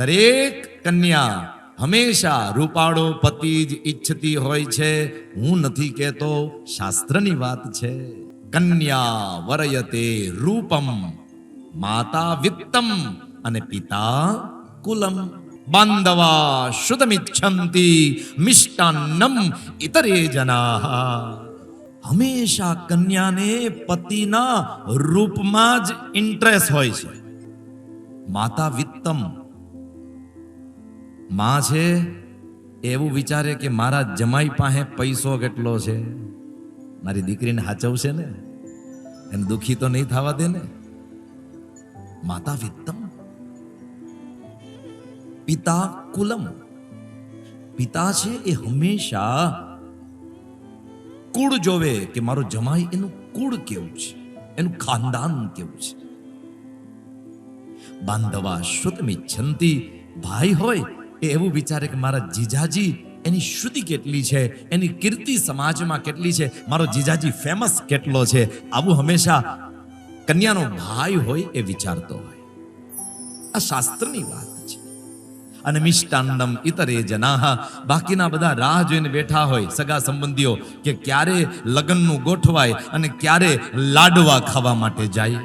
દરેક કન્યા હંમેશા રૂપાળો પતિ જ ઈચ્છતી હોય છે. હું નથી કહેતો શાસ્ત્રની વાત છે. કન્યા વરયતે રૂપમ, માતા વિત્તમ અને પિતા કુલમ. બાંધવા શુદમિચ્છંતિ મિષ્ટાન્નમ, ઇતરે જના. હંમેશા કન્યાને પતિના રૂપમાં જ ઇન્ટરેસ્ટ હોય છે. માતા વિત્તમ માં છે? એવું વિચારે કે મારા જમાઈ પાસે પૈસો કેટલો છે? મારી દીકરીને હાચવશે ને? એને દુખી તો નહીં થવા દે ને? માતા વિત્તમ. પિતા કુલમ. પિતા છે એ હંમેશા. કુળ જોવે કે મારો જમાઈ એનું કુળ કેવું છે? એનું ખાનદાન કેવું છે? બાંધવા શુદ્ધમિચ્છંતી ભાઈ હોય એ એવું વિચારે કે મારા જીજાજી એની શુદ્ધિ કેટલી છે? એની કીર્તિ સમાજમાં કેટલી છે? મારો જીજાજી ફેમસ કેટલો છે? આવું હંમેશા કન્યાનો ભાઈ હોય એ વિચારતો હોય. આ શાસ્ત્રની વાત છે. અને મિષ્ટાન્ડમ ઇતરે જનાહ. બાકીના બધા રાહ જોઈને બેઠા હોય સગા સંબંધીઓ કે ક્યારે લગ્નનું ગોઠવાય અને ક્યારે લાડવા ખાવા માટે જાય.